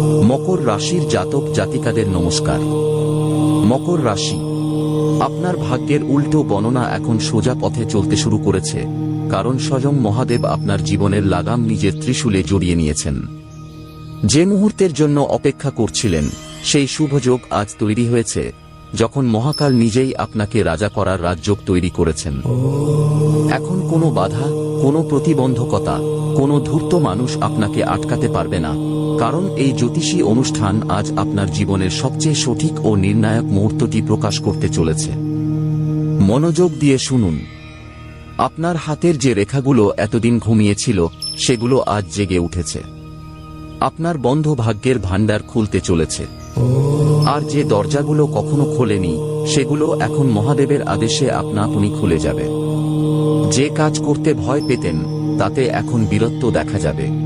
মকর রাশির জাতক জাতিকাদের নমস্কার। মকর রাশি, আপনার ভাগ্যের উল্টো গণনা এখন সোজা পথে চলতে শুরু করেছে, কারণ স্বয়ং মহাদেব আপনার জীবনের লাগাম নিজের ত্রিশূলে জড়িয়ে নিয়েছেন। যে মুহূর্তের জন্য অপেক্ষা করছিলেন, সেই শুভযোগ আজ তৈরি হয়েছে, যখন মহাকাল নিজেই আপনাকে রাজা করার রাজযোগ তৈরি করেছেন। এখন কোনো বাধা, কোনো প্রতিবন্ধকতা, কোনো ধূর্ত মানুষ আপনাকে আটকাতে পারবে না। কারণ এই জ্যোতিষী অনুষ্ঠান আজ আপনার জীবনের সবচেয়ে সঠিক ও নির্ণায়ক মুহূর্তটি প্রকাশ করতে চলেছে। মনোযোগ দিয়ে শুনুন। আপনার হাতের যে রেখাগুলো এতদিন ঘুমিয়েছিল, সেগুলো আজ জেগে উঠেছে। আপনার বন্ধ ভাগ্যের ভাণ্ডার খুলতে চলেছে। আর যে দরজাগুলো কখনো খোলেনি, সেগুলো এখন মহাদেবের আদেশে আপনা আপনি খুলে যাবে। যে কাজ করতে ভয় পেতেন, তাতে এখন বীরত্ব দেখা যাবে।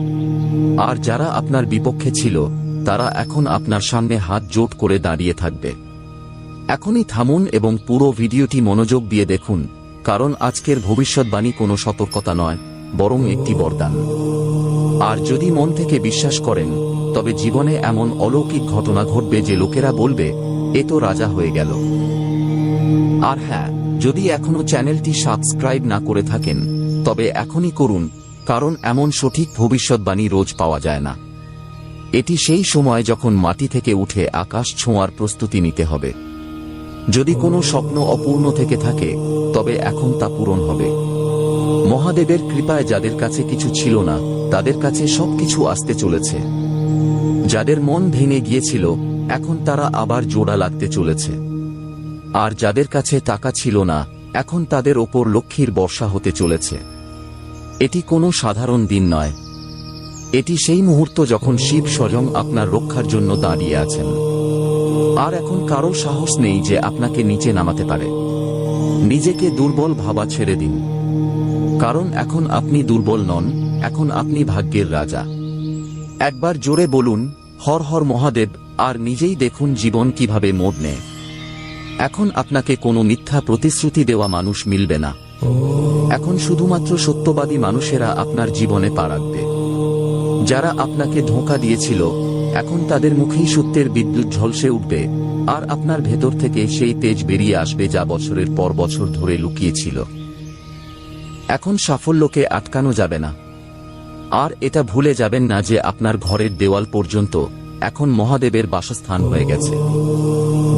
আর যারা আপনার বিপক্ষে ছিল, তারা এখন আপনার সামনে হাত জোট করে দাঁড়িয়ে থাকবে। এখনই থামুন এবং পুরো ভিডিওটি মনোযোগ দিয়ে দেখুন, কারণ আজকের ভবিষ্যৎবাণী কোনো সতর্কতা নয়, বরং একটি বরদান। আর যদি মন থেকে বিশ্বাস করেন, তবে জীবনে এমন অলৌকিক ঘটনা ঘটবে যে লোকেরা বলবে, এ তো রাজা হয়ে গেল। আর হ্যাঁ যদি এখনও চ্যানেলটি সাবস্ক্রাইব না করে থাকেন, তবে এখনই করুন কারণ এমন সঠিক ভবিষ্যৎবাণী রোজ পাওয়া যায় না। এটি সেই সময় যখন মাটি থেকে উঠে আকাশ ছোঁয়ার প্রস্তুতি নিতে হবে। যদি কোনো স্বপ্ন অপূর্ণ থেকে থাকে, তবে এখন তা পূরণ হবে। মহাদেবের কৃপায় যাদের কাছে কিছু ছিল না, তাদের কাছে সবকিছু আসতে চলেছে। যাদের মন ভেঙে গিয়েছিল, এখন তারা আবার জোড়া লাগতে চলেছে। আর যাদের কাছে টাকা ছিল না, এখন তাদের ওপর লক্ষ্মীর বর্ষা হতে চলেছে। এটি কোনো সাধারণ দিন নয়। এটি সেই মুহূর্ত যখন শিব স্বয়ং আপনার রক্ষার জন্য দাঁড়িয়ে আছেন। আর এখন কারও সাহস নেই যে আপনাকে নিচে নামাতে পারে। নিজেকে দুর্বল ভাবা ছেড়ে দিন। কারণ এখন আপনি দুর্বল নন, এখন আপনি ভাগ্যের রাজা। একবার জোরে বলুন, হর হর মহাদেব, আর নিজেই দেখুন জীবন কীভাবে মোড় নেয়। এখন আপনাকে কোনো মিথ্যা প্রতিশ্রুতি দেওয়া মানুষ মিলবে না। এখন শুধুমাত্র সত্যবাদী মানুষেরা আপনার জীবনে পা রাখবে। যারা আপনাকে ধোঁকা দিয়েছিল, এখন তাদের মুখেই সত্যের বিদ্যুৎ ঝলসে উঠবে, আর আপনার ভেতর থেকে সেই তেজ বেরিয়ে আসবে যা বছরের পর বছর ধরে লুকিয়েছিল। এখন সাফল্যকে আটকানো যাবে না। আর এটা ভুলে যাবেন না যে আপনার ঘরের দেওয়াল পর্যন্ত এখন মহাদেবের বাসস্থান হয়ে গেছে।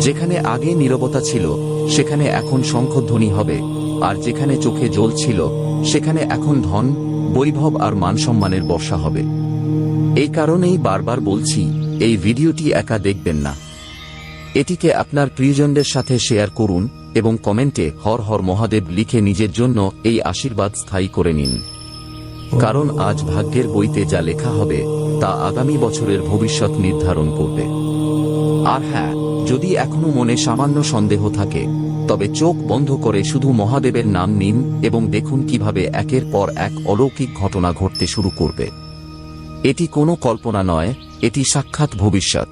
যেখানে আগে নীরবতা ছিল, সেখানে এখন শঙ্খধ্বনি হবে আর যেখানে চোখে জল ছিল, সেখানে এখন ধন, বৈভব আর মানসম্মানের বর্ষা হবে। এই কারণেই বারবার বলছি, এই ভিডিওটি একা দেখবেন না। এটিকে আপনার প্রিয়জনদের সাথে শেয়ার করুন এবং কমেন্টে হর হর মহাদেব লিখে নিজের জন্য এই আশীর্বাদ স্থায়ী করে নিন। কারণ আজ ভাগ্যের বইতে যা লেখা হবে, তা আগামী বছরের ভবিষ্যৎ নির্ধারণ করবে। আর হ্যাঁ যদি এখনও মনে সামান্য সন্দেহ থাকে তবে চোখ বন্ধ করে শুধু মহাদেবের নাম নিন এবং দেখুন কীভাবে একের পর এক অলৌকিক ঘটনা ঘটতে শুরু করবে। এটি কোনো কল্পনা নয়, এটি সাক্ষাৎ ভবিষ্যৎ।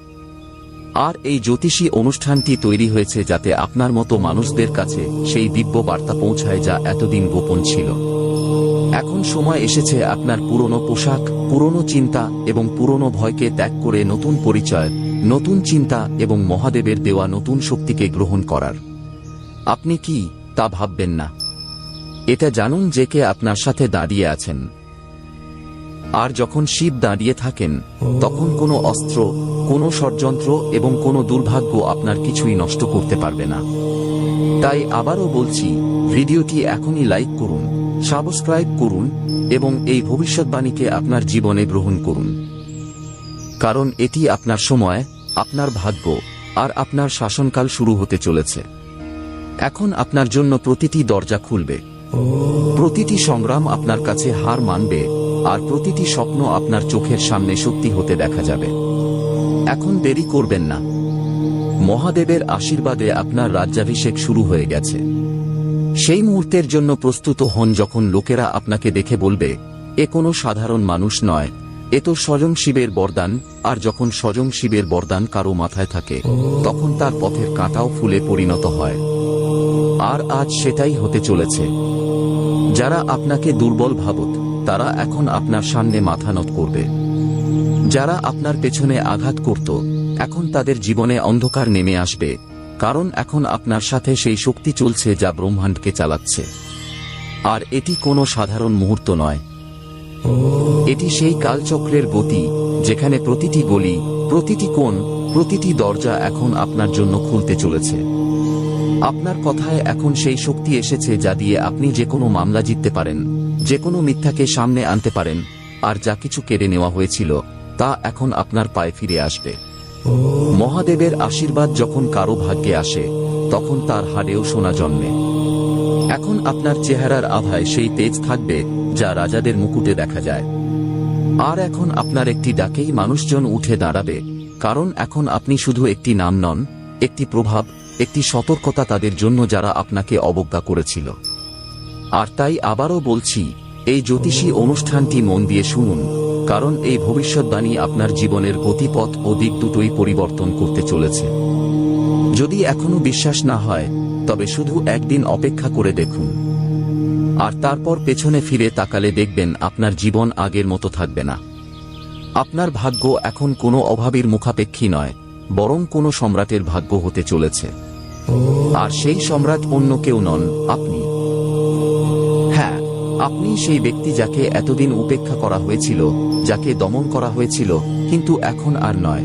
আর এই জ্যোতিষী অনুষ্ঠানটি তৈরি হয়েছে যাতে আপনার মতো মানুষদের কাছে সেই দিব্য বার্তা পৌঁছায় যা এতদিন গোপন ছিল। এখন সময় এসেছে আপনার পুরনো পোশাক, পুরনো চিন্তা এবং পুরনো ভয়কে ত্যাগ করে নতুন পরিচয়, নতুন চিন্তা এবং মহাদেবের দেওয়া নতুন শক্তিকে গ্রহণ করার। আপনি কি তা ভাববেন না। এটা জানুন যে কে আপনার সাথে দাঁড়িয়ে আছেন। আর যখন শিব দাঁড়িয়ে থাকেন, তখন কোনো অস্ত্র, কোনো ষড়যন্ত্র এবং কোনো দুর্ভাগ্য আপনার কিছুই নষ্ট করতে পারবে না। তাই আবারও বলছি, ভিডিওটি এখনই লাইক করুন, সাবস্ক্রাইব করুন এবং এই ভবিষ্যৎবাণীকে আপনার জীবনে গ্রহণ করুন। কারণ এটি আপনার সময়, আপনার ভাগ্য আর আপনার শাসনকাল শুরু হতে চলেছে। এখন আপনার জন্য প্রতিটি দরজা খুলবে। প্রতিটি সংগ্রাম আপনার কাছে হার মানবে, আর প্রতিটি স্বপ্ন আপনার চোখের সামনে সত্যি হতে দেখা যাবে। এখন দেরি করবেন না। মহাদেবের আশীর্বাদে আপনার রাজ্যাভিষেক শুরু হয়ে গেছে। সেই মুহূর্তের জন্য প্রস্তুত হন যখন লোকেরা আপনাকে দেখে বলবে, এ কোনো সাধারণ মানুষ নয়। এ তো স্বয়ং শিবের বরদান। আর যখন স্বয়ং শিবের বরদান কারও মাথায় থাকে, তখন তার পথের কাঁটাও ফুলে পরিণত হয়। আর আজ সেটাই হতে চলেছে। যারা আপনাকে দুর্বল ভাবত তারা এখন আপনার সামনে মাথা নত করবে। যারা আপনার পেছনে আঘাত করত, এখন তাদের জীবনে অন্ধকার নেমে আসবে, কারণ এখন আপনার সাথে সেই শক্তি চলছে যা ব্রহ্মাণ্ডকে চালাচ্ছে। আর এটি কোনো সাধারণ মুহূর্ত নয়। এটি সেই কালচক্রের গতি, যেখানে প্রতিটি গলি, প্রতিটি কোণ, প্রতিটি দরজা এখন আপনার জন্য খুলতে চলেছে। আপনার কথায় এখন সেই শক্তি এসেছে যা দিয়ে আপনি যে কোনো মামলা জিততে পারেন, যে কোনো মিথ্যাকে সামনে আনতে পারেন, আর যা কিছু কেড়ে নেওয়া হয়েছিল, তা এখন আপনার পায়ে ফিরে আসবে। মহাদেবের আশীর্বাদ যখন কারও ভাগ্যে আসে, তখন তার হাড়েও সোনা জন্মে। এখন আপনার চেহারার আভায় সেই তেজ থাকবে যা রাজাদের মুকুটে দেখা যায়। আর এখন আপনার একটি ডাকেই মানুষজন উঠে দাঁড়াবে, কারণ এখন আপনি শুধু একটি নাম নন, একটি প্রভাব একটি সতর্কতা তাদের জন্য যারা আপনাকে অবজ্ঞা করেছিল। আর তাই আবারও বলছি, এই জ্যোতিষী অনুষ্ঠানটি মন দিয়ে শুনুন, কারণ এই ভবিষ্যৎবাণী আপনার জীবনের গতিপথ ও দিক দুটোই পরিবর্তন করতে চলেছে। যদি এখনও বিশ্বাস না হয়, তবে শুধু একদিন অপেক্ষা করে দেখুন। আর তারপর পেছনে ফিরে তাকালে দেখবেন আপনার জীবন আগের মতো থাকবে না। আপনার ভাগ্য এখন কোনো অভাবীর মুখাপেক্ষী নয়, বরং কোনো সম্রাটের ভাগ্য হতে চলেছে। আর সেই সম্রাট অন্য কেউ নন, আপনি। হ্যাঁ আপনি সেই ব্যক্তি যাকে এতদিন উপেক্ষা করা হয়েছিল, যাকে দমন করা হয়েছিল, কিন্তু এখন আর নয়।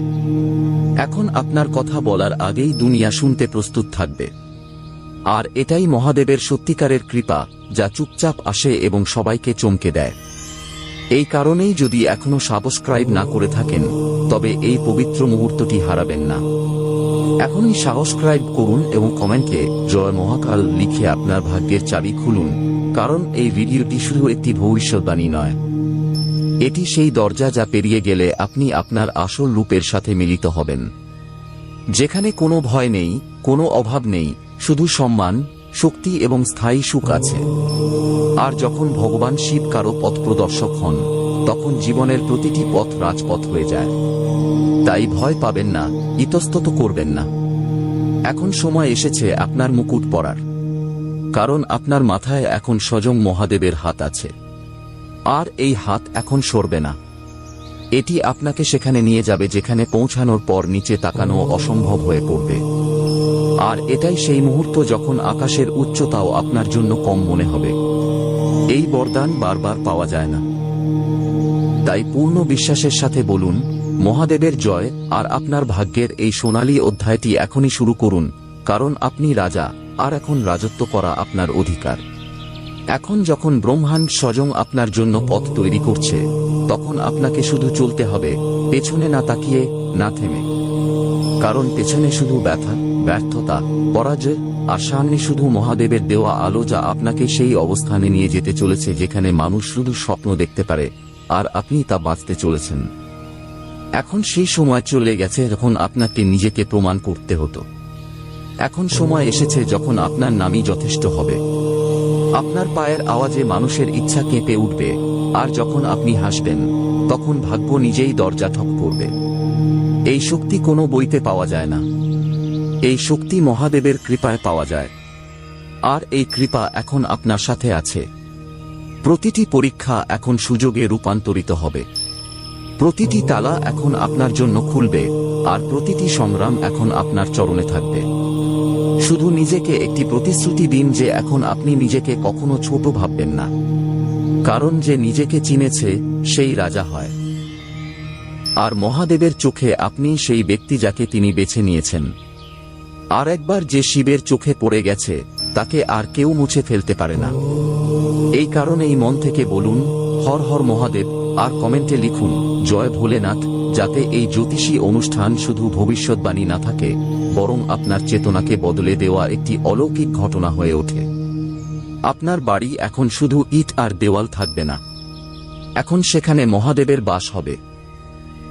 এখন আপনার কথা বলার আগেই দুনিয়া শুনতে প্রস্তুত থাকবে। আর এটাই মহাদেবের সত্যিকারের কৃপা, যা চুপচাপ আসে এবং সবাইকে চমকে দেয়। এই কারণেই যদি এখনও সাবস্ক্রাইব না করে থাকেন, তবে এই পবিত্র মুহূর্তটি হারাবেন না। এখনই সাবস্ক্রাইব করুন এবং কমেন্টে, জয় মহাকাল লিখে আপনার ভাগ্যের চাবি খুলুন, কারণ এই ভিডিওটি শুধু একটি ভবিষ্যৎবাণী নয়। এটি সেই দরজা যা পেরিয়ে গেলে আপনি আপনার আসল রূপের সাথে মিলিত হবেন। যেখানে কোনো ভয় নেই, কোনো অভাব নেই, শুধু সম্মান, শক্তি এবং স্থায়ী সুখ আছে। আর যখন ভগবান শিব কারও পথ প্রদর্শক হন, তখন জীবনের প্রতিটি পথ রাজপথ হয়ে যায়। তাই ভয় পাবেন না, ইতস্তত করবেন না। এখন সময় এসেছে আপনার মুকুট পরার। কারণ আপনার মাথায় এখন স্বয়ং মহাদেবের হাত আছে। আর এই হাত এখন সরবে না। এটি আপনাকে সেখানে নিয়ে যাবে যেখানে পৌঁছানোর পর নিচে তাকানো অসম্ভব হয়ে পড়বে। আর এটাই সেই মুহূর্ত যখন আকাশের উচ্চতাও আপনার জন্য কম মনে হবে। এই বরদান বারবার পাওয়া যায় না। তাই পূর্ণ বিশ্বাসের সাথে বলুন মহাদেবের জয় আর আপনার ভাগ্যের এই সোনালী অধ্যায়টি এখনই শুরু করুন, কারণ আপনি রাজা আর এখন রাজত্ব করা আপনার অধিকার। এখন যখন ব্রহ্মাণ্ড স্বয়ং আপনার জন্য পথ তৈরি করছে, তখন আপনাকে শুধু চলতে হবে, পেছনে না তাকিয়ে না থেমে। কারণ পেছনে শুধু ব্যথা, ব্যর্থতা, পরাজয়, আর সামনে শুধু মহাদেবের দেওয়া আলো যা আপনাকে সেই অবস্থানে নিয়ে যেতে চলেছে যেখানে মানুষ শুধু স্বপ্ন দেখতে পারে, আর আপনি তা বাঁচতে চলেছেন। এখন সেই সময় চলে গেছে যখন আপনাকে নিজেকে প্রমাণ করতে হতো। এখন সময় এসেছে যখন আপনার নামই যথেষ্ট হবে। আপনার পায়ের আওয়াজে মানুষের ইচ্ছা কেঁপে উঠবে, আর যখন আপনি হাসবেন, তখন ভাগ্য নিজেই দরজা ঠক করবে। এই শক্তি কোনো বইতে পাওয়া যায় না। এই শক্তি মহাদেবের কৃপায় পাওয়া যায়। আর এই কৃপা এখন আপনার সাথে আছে। প্রতিটি পরীক্ষা এখন সুযোগে রূপান্তরিত হবে। প্রতিটি তালা এখন আপনার জন্য খুলবে, আর প্রতিটি সংগ্রাম এখন আপনার চরণে থাকবে। শুধু নিজেকে একটি প্রতিশ্রুতি দিন যে এখন আপনি নিজেকে কখনো ছোট ভাববেন না। কারণ যে নিজেকে চিনেছে, সেই রাজা হয়। আর মহাদেবের চোখে আপনি সেই ব্যক্তি যাকে তিনি বেছে নিয়েছেন। আর একবার যে শিবের চোখে পড়ে গেছে, তাকে আর কেউ মুছে ফেলতে পারে না। এই কারণেই মন থেকে বলুন, হর হর মহাদেব আর কমেন্টে লিখুন, জয় ভোলেনাথ, যাতে এই জ্যোতিষী অনুষ্ঠান শুধু ভবিষ্যৎবাণী না থাকে, বরং আপনার চেতনাকে বদলে দেওয়া একটি অলৌকিক ঘটনা হয়ে ওঠে। আপনার বাড়ি এখন শুধু ইট আর দেওয়াল থাকবে না। এখন সেখানে মহাদেবের বাস হবে।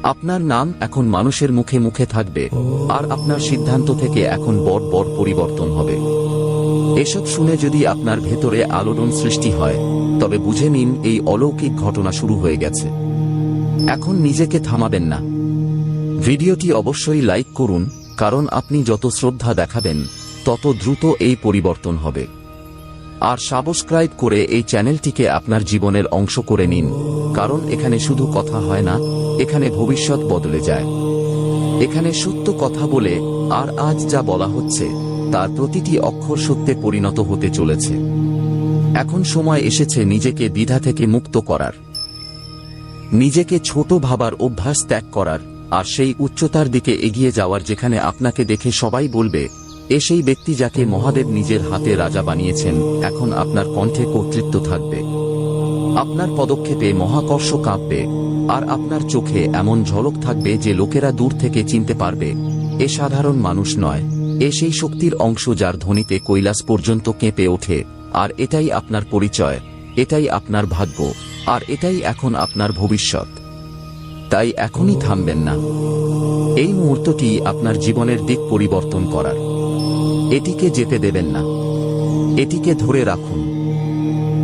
আপনার নাম এখন মানুষের মুখে মুখে থাকবে, আর আপনার সিদ্ধান্ত থেকে এখন বড় বড় পরিবর্তন হবে। এসব শুনে যদি আপনার ভেতরে আলোড়ন সৃষ্টি হয় তবে বুঝে নিন, এই অলৌকিক ঘটনা শুরু হয়ে গেছে। এখন নিজেকে থামাবেন না। ভিডিওটি অবশ্যই লাইক করুন, কারণ আপনি যত শ্রদ্ধা দেখাবেন, তত দ্রুত এই পরিবর্তন হবে। আর সাবস্ক্রাইব করে এই চ্যানেলটিকে আপনার জীবনের অংশ করে নিন, কারণ এখানে শুধু কথা হয় না, এখানে ভবিষ্যৎ বদলে যায়। এখানে সত্য কথা বলে আর আজ যা বলা হচ্ছে, তার প্রতিটি অক্ষর সত্যে পরিণত হতে চলেছে। এখন সময় এসেছে নিজেকে দ্বিধা থেকে মুক্ত করার। নিজেকে ছোট ভাবার অভ্যাস ত্যাগ করার, আর সেই উচ্চতার দিকে এগিয়ে যাওয়ার যেখানে আপনাকে দেখে সবাই বলবে, এ সেই ব্যক্তি যাকে মহাদেব নিজের হাতে রাজা বানিয়েছেন, এখন আপনার কণ্ঠে কর্তৃত্ব থাকবে। আপনার পদক্ষেপে মহাকর্ষ কাঁপবে, আর আপনার চোখে এমন ঝলক থাকবে যে লোকেরা দূর থেকে চিনতে পারবে, এ সাধারণ মানুষ নয়, এ সেই শক্তির অংশ যার ধ্বনিতে কৈলাস পর্যন্ত কেঁপে ওঠে। আর এটাই আপনার পরিচয়, এটাই আপনার ভাগ্য, আর এটাই এখন আপনার ভবিষ্যৎ। তাই এখনই থামবেন না। এই মুহূর্তটি আপনার জীবনের দিক পরিবর্তন করার। এটিকে যেতে দেবেন না। এটিকে ধরে রাখুন।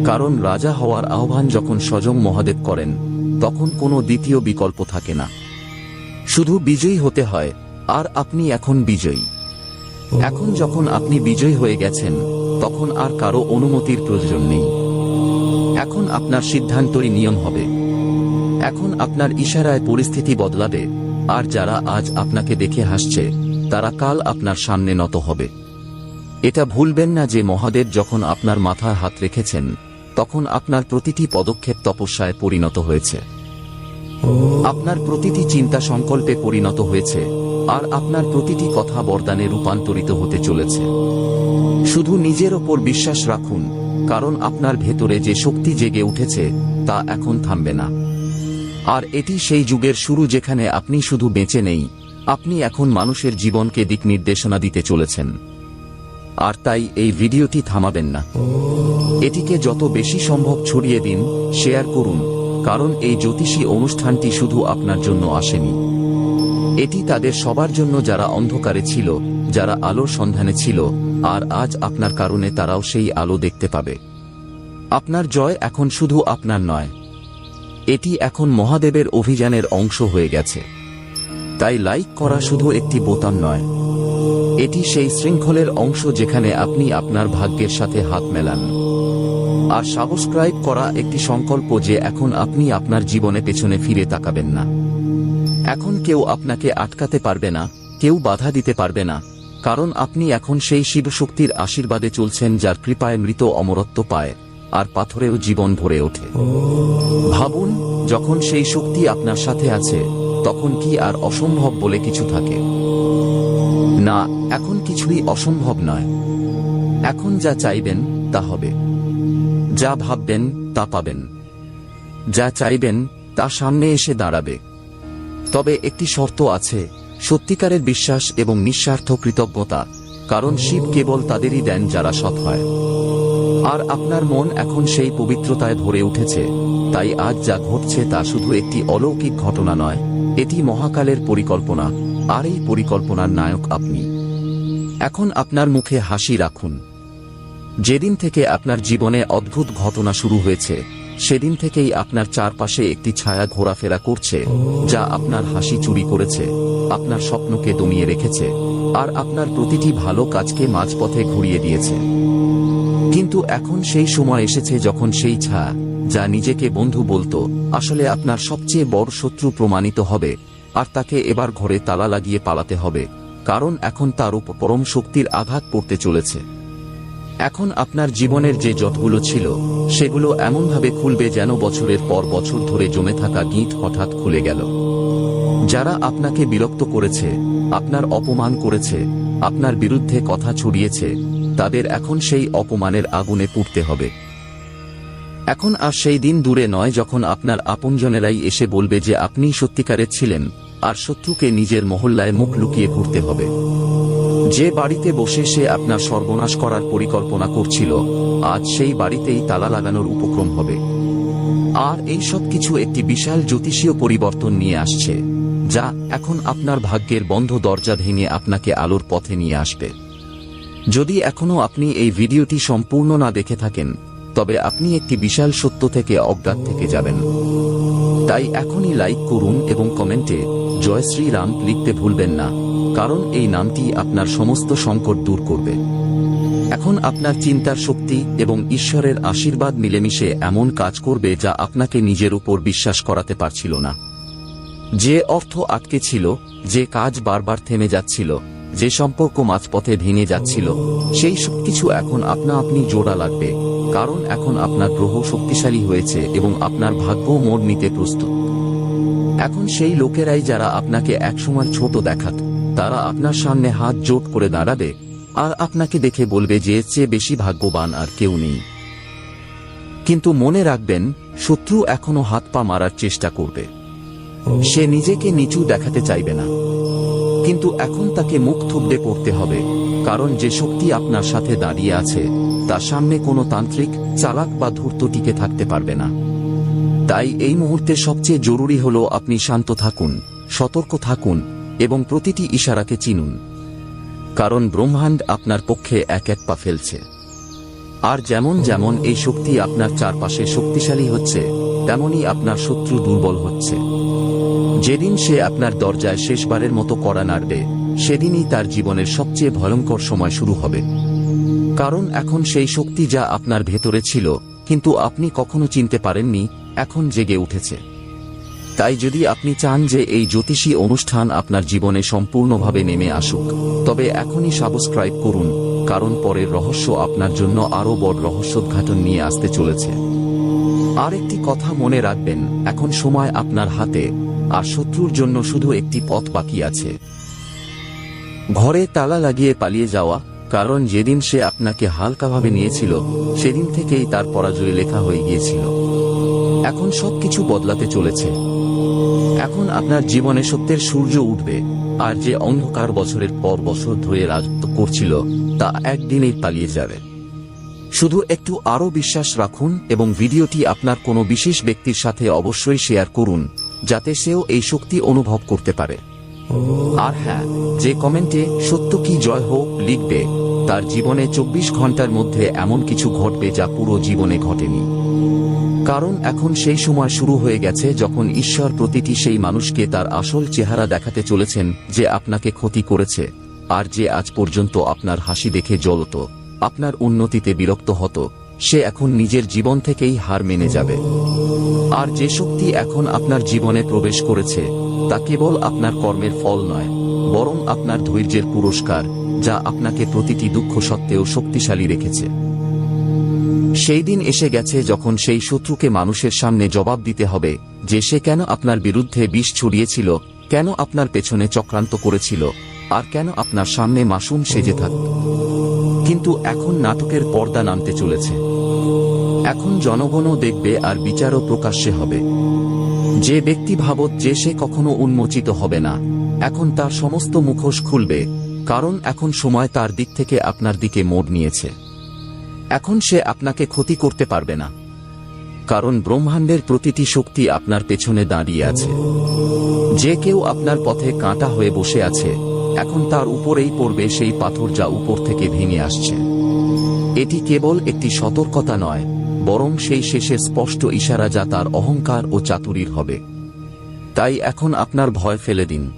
কারণ রাজা হওয়ার আহ্বান যখন স্বজং মহাদেব করেন, তখন কোনো দ্বিতীয় বিকল্প থাকে না। শুধু বিজয়ী হতে হয়, আর আপনি এখন বিজয়ী। এখন যখন আপনি বিজয়ী হয়ে গেছেন তখন আর কারও অনুমতির প্রয়োজন নেই। এখন আপনার সিদ্ধান্তই নিয়ম হবে। এখন আপনার ইশারায় পরিস্থিতি বদলাবে, আর যারা আজ আপনাকে দেখে হাসছে, তারা কাল আপনার সামনে নত হবে। এটা ভুলবেন না যে মহাদেব যখন আপনার মাথায় হাত রেখেছেন, তখন আপনার প্রতিটি পদক্ষেপ তপস্যায় পরিণত হয়েছে। আপনার প্রতিটি চিন্তা সংকল্পে পরিণত হয়েছে, আর আপনার প্রতিটি কথা বরদানে রূপান্তরিত হতে চলেছে। শুধু নিজের ওপর বিশ্বাস রাখুন, কারণ আপনার ভেতরে যে শক্তি জেগে উঠেছে, তা এখন থামবে না। আর এটি সেই যুগের শুরু যেখানে আপনি শুধু বেঁচে নেই, আপনি এখন মানুষের জীবনকে দিক নির্দেশনা দিতে চলেছেন। আর তাই এই ভিডিওটি থামাবেন না। এটিকে যত বেশি সম্ভব ছড়িয়ে দিন, শেয়ার করুন, কারণ এই জ্যোতিষী অনুষ্ঠানটি শুধু আপনার জন্য আসেনি। এটি তাদের সবার জন্য যারা অন্ধকারে ছিল, যারা আলোর সন্ধানে ছিল, আর আজ আপনার কারণে তারাও সেই আলো দেখতে পাবে। আপনার জয় এখন শুধু আপনার নয়। এটি এখন মহাদেবের অভিযানের অংশ হয়ে গেছে। তাই লাইক করা শুধু একটি বোতাম নয়। এটি সেই শৃঙ্খলের অংশ যেখানে আপনি আপনার ভাগ্যের সাথে হাত মেলান। আর সাবস্ক্রাইব করা একটি সংকল্প যে এখন আপনি আপনার জীবনে পেছনে ফিরে তাকাবেন না। এখন কেউ আপনাকে আটকাতে পারবে না, কেউ বাধা দিতে পারবে না, কারণ আপনি এখন সেই শিবশক্তির আশীর্বাদে চলছেন যার কৃপায় মৃত অমরত্ব পায়, আর পাথরেও জীবন ভরে ওঠে। ভাবুন, যখন সেই শক্তি আপনার সাথে আছে, তখন কি আর অসম্ভব বলে কিছু থাকে? না, এখন কিছুই অসম্ভব নয়। এখন যা চাইবেন, তা হবে। যা ভাববেন, তা পাবেন। যা চাইবেন, তা সামনে এসে দাঁড়াবে। তবে একটি শর্ত আছে, সত্যিকারের বিশ্বাস এবং নিঃস্বার্থ কৃতজ্ঞতা, কারণ শিব কেবল তাদেরই দেন যারা সৎ হয়। আর আপনার মন এখন সেই পবিত্রতায় ভরে উঠেছে, তাই আজ যা ঘটছে তা শুধু একটি অলৌকিক ঘটনা নয়, এটি মহাকালের পরিকল্পনা, আর এই পরিকল্পনার নায়ক আপনি। এখন আপনার মুখে হাসি রাখুন। যেদিন থেকে আপনার জীবনে অদ্ভুত ঘটনা শুরু হয়েছে সেদিন থেকেই আপনার চারপাশে একটি ছায়া ঘোরাফেরা করছে, যা আপনার হাসি চুরি করেছে, আপনার স্বপ্নকে দমিয়ে রেখেছে, আর আপনার প্রতিটি ভালো কাজকে মাঝপথে ঘুরিয়ে দিয়েছে। কিন্তু এখন সেই সময় এসেছে যখন সেই ছায়া, যা নিজেকে বন্ধু বলতো, আসলে আপনার সবচেয়ে বড় শত্রু প্রমাণিত হবে, আর তাকে এবার ঘরে তালা লাগিয়ে পালাতে হবে, কারণ এখন তার উপর পরম শক্তির আঘাত পড়তে চলেছে। এখন আপনার জীবনের যে জটগুলো ছিল, সেগুলো এমনভাবে খুলবে যেন বছরের পর বছর ধরে জমে থাকা গীত হঠাৎ খুলে গেল। যারা আপনাকে বিরক্ত করেছে, আপনার অপমান করেছে, আপনার বিরুদ্ধে কথা ছড়িয়েছে, তাদের এখন সেই অপমানের আগুনে পুড়তে হবে। এখন আর সেই দিন দূরে নয় যখন আপনার আপনজনেরাই এসে বলবে যে আপনি সত্যিকারের ছিলেন, আর শত্রুকে নিজের মহল্লায় মুখ লুকিয়ে ঘুরতে হবে। যে বাড়িতে বসে সে আপনার সর্বনাশ করার পরিকল্পনা করছিল, আজ সেই বাড়িতেই তালা লাগানোর উপক্রম হবে। আর এই সব কিছু একটি বিশাল জ্যোতিষীয় পরিবর্তন নিয়ে আসছে, যা এখন আপনার ভাগ্যের বন্ধ দরজা ভেঙে আপনাকে আলোর পথে নিয়ে আসবে। যদি এখনও আপনি এই ভিডিওটি সম্পূর্ণ না দেখে থাকেন, তবে আপনি একটি বিশাল সত্য থেকে অজ্ঞাত থেকে যাবেন। তাই এখনই লাইক করুন এবং কমেন্টে জয় শ্রীরাম লিখতে ভুলবেন না। কারণ এই নামটি আপনার সমস্ত সংকট দূর করবে। এখন আপনার চিন্তার শক্তি এবং ঈশ্বরের আশীর্বাদ মিলেমিশে এমন কাজ করবে যা আপনাকে নিজের উপর বিশ্বাস করাতে পারছিল না। যে অর্থ আটকে ছিল, যে কাজ বারবার থেমে যাচ্ছিল, যে সম্পর্ক মাঝপথে ভেঙে যাচ্ছিল, সেই সব কিছু এখন আপনা আপনি জোড়া লাগবে, কারণ এখন আপনার গ্রহ শক্তিশালী হয়েছে এবং আপনার ভাগ্য মোড় নিতে প্রস্তুত। এখন সেই লোকেরাই যারা আপনাকে একসময় ছোট দেখাত তারা আপনার সামনে হাত জোট করে দাঁড়াবে, আর আপনাকে দেখে বলবে যে চেয়ে বেশি ভাগ্যবান আর কেউ নেই। কিন্তু মনে রাখবেন, শত্রু এখনও হাত পা মারার চেষ্টা করবে। সে নিজেকে নিচু দেখাতে চাইবে না। কিন্তু এখন তাকে মুখ থুবড়ে পড়তে হবে, কারণ যে শক্তি আপনার সাথে দাঁড়িয়ে আছে, তার সামনে কোনো তান্ত্রিক, চালাক বা ধূর্ত টিকে থাকতে পারবে না। তাই এই মুহূর্তে সবচেয়ে জরুরি হল আপনি শান্ত থাকুন, সতর্ক থাকুন এবং প্রতিটি ইশারাকে চিনুন, কারণ ব্রহ্মাণ্ড আপনার পক্ষে এক এক পা ফেলছে। আর যেমন যেমন এই শক্তি আপনার চারপাশে শক্তিশালী হচ্ছে, তেমনই আপনার শত্রু দুর্বল হচ্ছে। যেদিন সে আপনার দরজায় শেষবারের মতো কড়া নাড়বে, সেদিনই তার জীবনের সবচেয়ে ভয়ঙ্কর সময় শুরু হবে। কারণ এখন সেই শক্তি যা আপনার ভেতরে ছিল, কিন্তু আপনি কখনো চিনতে পারেননি, এখন জেগে উঠেছে। তাই যদি আপনি চান যে এই জ্যোতিষী অনুষ্ঠান আপনার জীবনে সম্পূর্ণভাবে নেমে আসুক, তবে এখনই সাবস্ক্রাইব করুন, কারণ পরের রহস্য আপনার জন্য আরও বড় রহস্যোদ্ঘাটন নিয়ে আসতে চলেছে। আর একটি কথা মনে রাখবেন, এখন সময় আপনার হাতে, আর শত্রুর জন্য শুধু একটি পথ বাকি আছে। ঘরে তালা লাগিয়ে পালিয়ে যাওয়া, কারণ যেদিন সে আপনাকে হালকাভাবে নিয়েছিল, সেদিন থেকেই তার পরাজয় লেখা হয়ে গিয়েছিল। এখন সবকিছু বদলাতে চলেছে। এখন আপনার জীবনে সত্যের সূর্য উঠবে, আর যে অন্ধকার বছরের পর বছর ধরে রাজত্ব করছিল, তা একদিনেই পালিয়ে যাবে। শুধু একটু আরও বিশ্বাস রাখুন এবং ভিডিওটি আপনার কোনো বিশেষ ব্যক্তির সাথে অবশ্যই শেয়ার করুন, যাতে সেও এই শক্তি অনুভব করতে পারে। আর হ্যাঁ যে কমেন্টে সত্য কি জয় হোক লিখবে, তার জীবনে চব্বিশ ঘণ্টার মধ্যে এমন কিছু ঘটবে যা পুরো জীবনে ঘটেনি। কারণ এখন সেই সময় শুরু হয়ে গেছে যখন ঈশ্বর প্রতিটি সেই মানুষকে তার আসল চেহারা দেখাতে চলেছেন যে আপনাকে ক্ষতি করেছে, আর যে আজ পর্যন্ত আপনার হাসি দেখে জ্বলত, আপনার উন্নতিতে বিরক্ত হতো, সে এখন নিজের জীবন থেকেই হার মেনে যাবে। আর যে শক্তি এখন আপনার জীবনে প্রবেশ করেছে, তা কেবল আপনার কর্মের ফল নয়, বরং আপনার ধৈর্যের পুরস্কার, যা আপনাকে প্রতিটি দুঃখ সত্ত্বেও শক্তিশালী রেখেছে। সেই দিন এসে গেছে যখন সেই শত্রুকে মানুষের সামনে জবাব দিতে হবে, যে সে কেন আপনার বিরুদ্ধে বিষ ছড়িয়েছিল, কেন আপনার পেছনে চক্রান্ত করেছিল, আর কেন আপনার সামনে মাসুম সেজে থাকত কিন্তু এখন নাটকের পর্দা নামতে চলেছে। এখন জনগণও দেখবে আর বিচারও প্রকাশ্যে হবে। যে ব্যক্তি ভাবত যে সে কখনো উন্মোচিত হবে না, এখন তার সমস্ত মুখোশ খুলবে, কারণ এখন সময় তার দিক থেকে আপনার দিকে মোড় নিয়েছে। এখন সে আপনাকে ক্ষতি করতে পারবে না। কারণ ব্রহ্মাণ্ডের প্রতিটি শক্তি আপনার পেছনে দাঁড়িয়ে আছে। যে কেউ আপনার পথে কাঁটা হয়ে বসে আছে, এখন তার উপরেই পড়বে সেই পাথর যা উপর থেকে ভেঙে আসছে। এটি কেবল একটি সতর্কতা নয়, বরং সেই শেষে স্পষ্ট ইশারা যা তার অহংকার ও চাতুরির হবে। তাই এখন আপনার ভয় ফেলে দিন।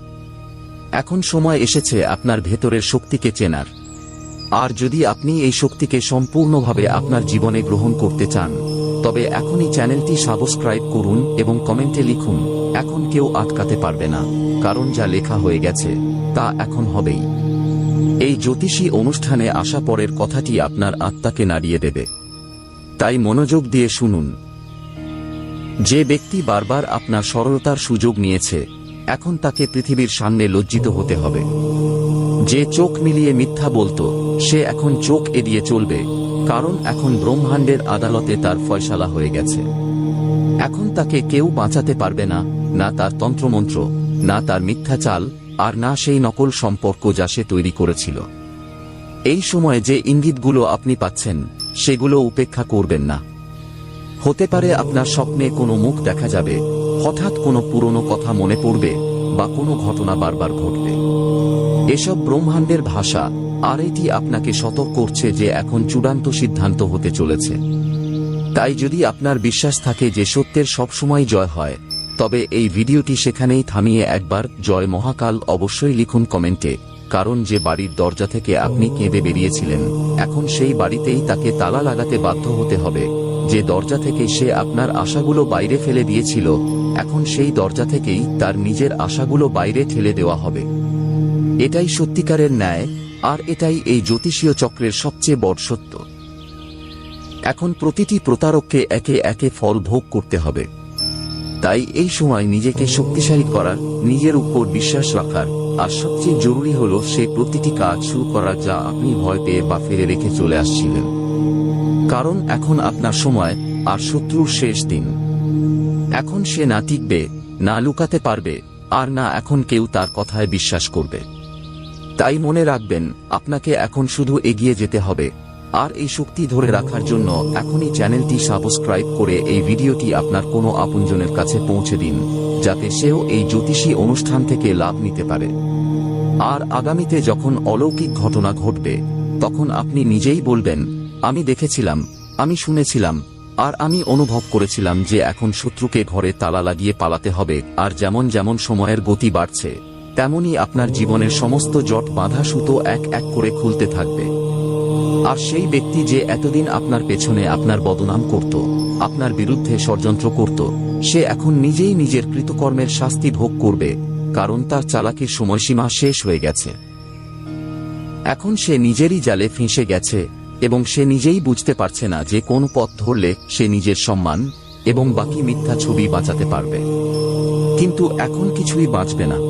এখন সময় এসেছে আপনার ভেতরের শক্তিকে চেনার। আর যদি আপনি এই শক্তিকে সম্পূর্ণভাবে আপনার জীবনে গ্রহণ করতে চান, তবে এখনই চ্যানেলটি সাবস্ক্রাইব করুন এবং কমেন্টে লিখুন, এখন কেউ আটকাতে পারবে না, কারণ যা লেখা হয়ে গেছে, তা এখন হবেই। এই জ্যোতিষী অনুষ্ঠানে আসা পরের কথাটি আপনার আত্মাকে নাড়িয়ে দেবে। তাই মনোযোগ দিয়ে শুনুন। যে ব্যক্তি বারবার আপনার সরলতার সুযোগ নিয়েছে, এখন তাকে পৃথিবীর সামনে লজ্জিত হতে হবে। যে চোখ মিলিয়ে মিথ্যা বলতো সে এখন চোখ এড়িয়ে চলবে, কারণ এখন ব্রহ্মাণ্ডের আদালতে তার ফয়সালা হয়ে গেছে। এখন তাকে কেউ বাঁচাতে পারবে না না তার তন্ত্রমন্ত্র, না তার মিথ্যা চাল, আর না সেই নকল সম্পর্ক যা সে তৈরি করেছিল। এই সময়ে যে ইঙ্গিতগুলো আপনি পাচ্ছেন, সেগুলো উপেক্ষা করবেন না। হতে পারে আপনার স্বপ্নে কোনো মুখ দেখা যাবে, হঠাৎ কোনো পুরনো কথা মনে পড়বে, বা কোনো ঘটনা বারবার ঘটবে। এসব ব্রহ্মাণ্ডের ভাষা আর এটি আপনাকে সতর্ক করছে যে এখন চূড়ান্ত সিদ্ধান্ত হতে চলেছে। তাই যদি আপনার বিশ্বাস থাকে যে সত্যের সবসময় জয় হয়, তবে এই ভিডিওটি সেখানেই থামিয়ে একবার জয় মহাকাল অবশ্যই লিখুন কমেন্টে, কারণ যে বাড়ির দরজা থেকে আপনি কেঁদে বেরিয়েছিলেন, এখন সেই বাড়িতেই তাকে তালা লাগাতে বাধ্য হতে হবে। যে দরজা থেকে সে আপনার আশাগুলো বাইরে ফেলে দিয়েছিল, এখন সেই দরজা থেকেই তার নিজের আশাগুলো বাইরে ঠেলে দেওয়া হবে। এটাই সত্যিকারের ন্যায় আর এটাই এই জ্যোতিষীয় চক্রের সবচেয়ে বড় সত্য। এখন প্রতিটি প্রতারককে একে একে ফল ভোগ করতে হবে। তাই এই সময় নিজেকে শক্তিশালী করার নিজের উপর বিশ্বাস রাখার আর সবচেয়ে জরুরি হল সে প্রতিটি কাজ শুরু করা যা আপনি ভয় পেয়ে বা ফেলে রেখে চলে আসছিলেন। কারণ এখন আপনার সময় আর শত্রুর শেষ দিন। এখন সে না টিকবে, না লুকাতে পারবে, আর না এখন কেউ তার কথায় বিশ্বাস করবে। তাই মনে রাখবেন, আপনাকে এখন শুধু এগিয়ে যেতে হবে। আর এই শক্তি ধরে রাখার জন্য এখনই চ্যানেলটি সাবস্ক্রাইব করে এই ভিডিওটি আপনার কোনো আপনজনের কাছে পৌঁছে দিন, যাতে সেও এই জ্যোতিষী অনুষ্ঠান থেকে লাভ নিতে পারে। আর আগামীতে যখন অলৌকিক ঘটনা ঘটবে, তখন আপনি নিজেই বলবেন, আমি দেখেছিলাম, আমি শুনেছিলাম, আর আমি অনুভব করেছিলাম যে এখন শত্রুকে ঘরে তালা লাগিয়ে পালাতে হবে, আর যেমন যেমন সময়ের গতি বাড়ছে। তেমনি আপনার জীবনের সমস্ত জট বাঁধা সুতো এক এক করে খুলতে থাকবে। আর সেই ব্যক্তি যে এতদিন আপনার পেছনে আপনার বদনাম করত, আপনার বিরুদ্ধে ষড়যন্ত্র করত, সে এখন নিজেই নিজের কৃতকর্মের শাস্তি ভোগ করবে, কারণ তার চালাকির সময়সীমা শেষ হয়ে গেছে। এখন সে নিজেরই জালে ফেঁসে গেছে, এবং সে নিজেই বুঝতে পারছে না যে কোন পথ ধরলে সে নিজের সম্মান এবং বাকি মিথ্যা ছবি বাঁচাতে পারবে। কিন্তু এখন কিছুই বাঁচবে না।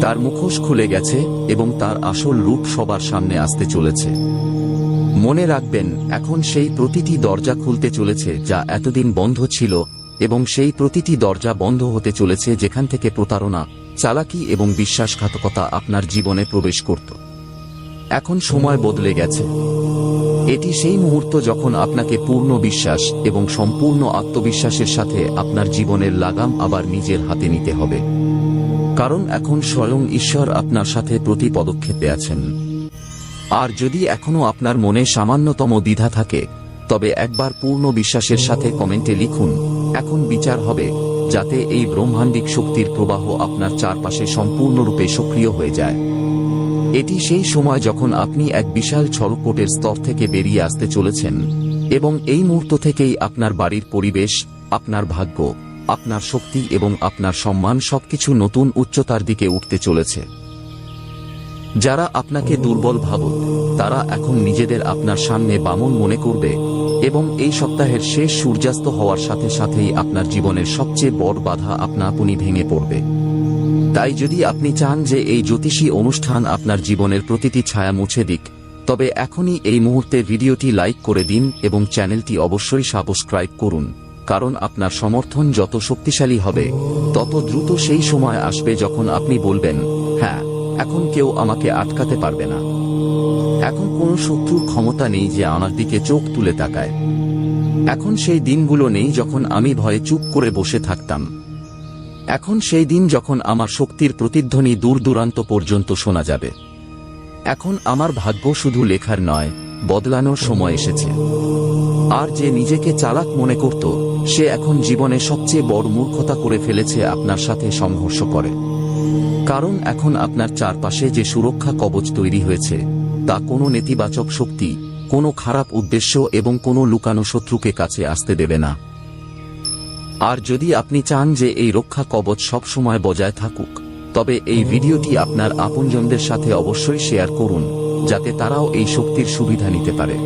তার মুখোশ খুলে গেছে এবং তার আসল রূপ সবার সামনে আসতে চলেছে। মনে রাখবেন, এখন সেই প্রতিটি দরজা খুলতে চলেছে যা এতদিন বন্ধ ছিল এবং সেই প্রতিটি দরজা বন্ধ হতে চলেছে যেখান থেকে প্রতারণা, চালাকি এবং বিশ্বাসঘাতকতা আপনার জীবনে প্রবেশ করত। এখন সময় বদলে গেছে। এটি সেই মুহূর্ত যখন আপনাকে পূর্ণ বিশ্বাস এবং সম্পূর্ণ আত্মবিশ্বাসের সাথে আপনার জীবনের লাগাম আবার নিজের হাতে নিতে হবে। কারণ এখন স্বয়ং ঈশ্বর আপনার সাথে প্রতি পদক্ষেপে আছেন। আর যদি এখনও আপনার মনে সামান্যতম দ্বিধা থাকে, তবে একবার পূর্ণ বিশ্বাসের সাথে কমেন্টে লিখুন, এখন বিচার হবে, যাতে এই ব্রহ্মাণ্ডিক শক্তির প্রবাহ আপনার চারপাশে সম্পূর্ণরূপে সক্রিয় হয়ে যায়। এটি সেই সময় যখন আপনি এক বিশাল ছড়কোটের স্তর থেকে বেরিয়ে আসতে চলেছেন, এবং এই মুহূর্ত থেকেই আপনার বাড়ির পরিবেশ, আপনার ভাগ্য আপনার শক্তি এবং আপনার সম্মান সবকিছু নতুন উচ্চতার দিকে উঠতে চলেছে। যারা আপনাকে দুর্বল ভাবত তারা এখন নিজেদের আপনার সামনে বামন মনে করবে এবং এই সপ্তাহের শেষ সূর্যাস্ত হওয়ার সাথে সাথেই আপনার জীবনের সবচেয়ে বড় বাধা আপনা আপনি ভেঙে পড়বে। তাই যদি আপনি চান যে এই জ্যোতিষী অনুষ্ঠান আপনার জীবনের প্রতিটি ছায়া মুছে দিক, তবে এখনই এই মুহূর্তে ভিডিওটি লাইক করে দিন এবং চ্যানেলটি অবশ্যই সাবস্ক্রাইব করুন। কারণ আপনার সমর্থন যত শক্তিশালী হবে, তত দ্রুত সেই সময় আসবে যখন আপনি বলবেন হ্যাঁ এখন কেউ আমাকে আটকাতে পারবে না। এখন কোনো শত্রুর ক্ষমতা নেই যে আমার দিকে চোখ তুলে তাকায়। এখন সেই দিনগুলো নেই যখন আমি ভয়ে চুপ করে বসে থাকতাম। এখন সেই দিন যখন আমার শক্তির প্রতিধ্বনি দূর দূরান্ত পর্যন্ত শোনা যাবে। এখন আমার ভাগ্য শুধু লেখার নয় বদলানোর সময় এসেছে। আর যে নিজেকে চালাক মনে করত, সে এখন জীবনে সবচেয়ে বড় মূর্খতা করে ফেলেছে আপনার সাথে সংঘর্ষ করে। কারণ এখন আপনার চারপাশে যে সুরক্ষা কবচ তৈরি হয়েছে, তা কোনো নেতিবাচক শক্তি, কোনো খারাপ উদ্দেশ্য এবং কোনো লুকানো শত্রুকে কাছে আসতে দেবে না। আর যদি আপনি চান যে এই রক্ষা কবচ সব সময় বজায় থাকুক, তবে এই ভিডিওটি আপনার আপনজনদের সাথে অবশ্যই শেয়ার করুন। যাতে তারাও এই শক্তির সুবিধা নিতে পারে।